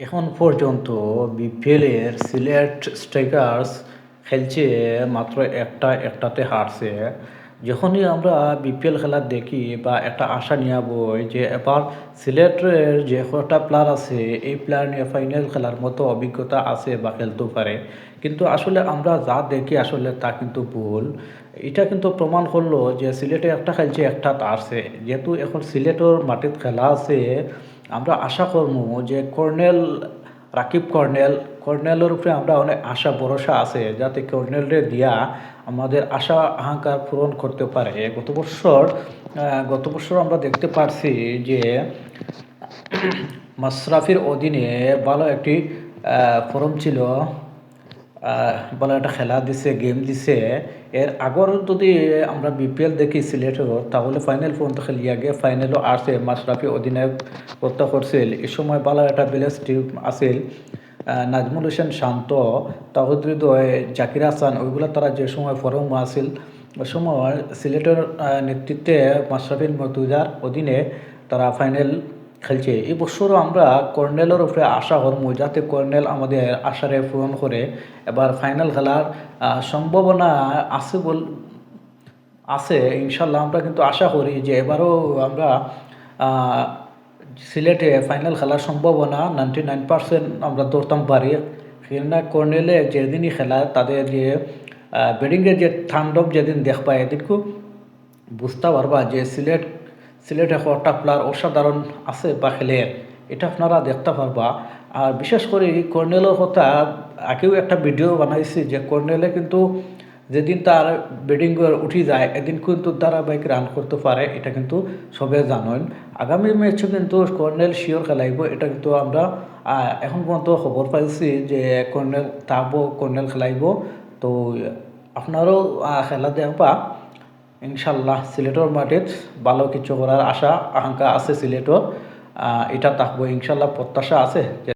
এখন পর্যন্ত বিপিএলের সিলেট স্ট্রাইকার্স খেলছে মাত্র একটা একটাতে হারছে। যখনই আমরা বিপিএল খেলা দেখি বা একটা আশা নিয়ে বই যে এবার সিলেটের যে কটা প্লেয়ার আছে, এই প্লেয়ার নিয়ে ফাইনাল খেলার মতো অভিজ্ঞতা আছে বা খেলতেও পারে। কিন্তু আসলে আমরা যা দেখি আসলে তা কিন্তু ভুল। এটা কিন্তু প্রমাণ করল যে সিলেটে একটা খেলছে একটা তারছে যেহেতু এখন সিলেটের মাটিত খেলা আছে আমরা আশা করব যে কর্নেল, রাকিব কর্নেল, কর্নেলের উপরে আমরা অনেক আশা, ভরসা আছে যাতে কর্নেলরে দিয়া আমাদের আশা, আহাঙ্কার পূরণ করতে পারে। গত বছর গত বছর আমরা দেখতে পারছি যে মাশরাফির অধীনে ভালো একটি ফরম ছিল। ভালো একটা খেলা দিছে গেম দিছে। এর আগর যদি আমরা বিপিএল দেখি সিলেটের তাহলে ফাইনাল পর্যন্ত খেলিয়া গিয়ে ফাইনালও আসে মাশরাফি অধিনায়ক হত্যা করছিল। এই সময় ভালো একটা ব্যালেন্স টিম আহ, নাজমুল হোসেন শান্ত তাহিদ হৃদয় জাকির হাসান ওইগুলো তারা যে সময় ফরম আছিল ওই সময় সিলেটের নেতৃত্বে মাশরাফিল মতুজার অধীনে তারা ফাইনাল খেলছে। এই বছরও আমরা কর্নেলের উপরে আশা করব যাতে কর্নেল আমাদের আশারে পূরণ করে। এবার ফাইনাল খেলার সম্ভাবনা আছে বল, আছে, ইনশাল্লাহ আমরা কিন্তু আশা করি যে এবারও আমরা সিলেটে ফাইনাল খেলার সম্ভাবনা নাইনটি নাইন পার্সেন্ট আমরা ধরতাম পারি। কেননা কর্নেলে যেদিনই খেলা, তাদের যে ব্যাটিংয়ের যে থান্ডব যেদিন দেখবা এদিন খুব বুঝতে পারবা যে সিলেট সিলেট এখন একটা প্লেয়ার অসাধারণ আছে বা খেলে, এটা আপনারা দেখতে পারবা। আর বিশেষ করে এই কর্নেলের কথা, আগেও একটা ভিডিও বানাইছি যে কর্নেলে কিন্তু যেদিন তার ব্যাটিং উঠি যায়, এদিন কিন্তু ধারাবাহিক রান করতে পারে, এটা কিন্তু সবে জানেন। আগামী ম্যাচে কিন্তু কর্নেল শিওর খেলাইব, এটা কিন্তু আমরা এখন পর্যন্ত খবর পাইছি যে কর্নেল থাকব কর্নেল খেলাইব। তো আপনারাও খেলা দেখবা। ইনশাল্লাহ সিলেটর মাটিত ভালো কিছু করার আশা, আকাঙ্ক্ষা আছে সিলেটর এটা থাকব, ইনশাল্লাহ প্রত্যাশা আছে।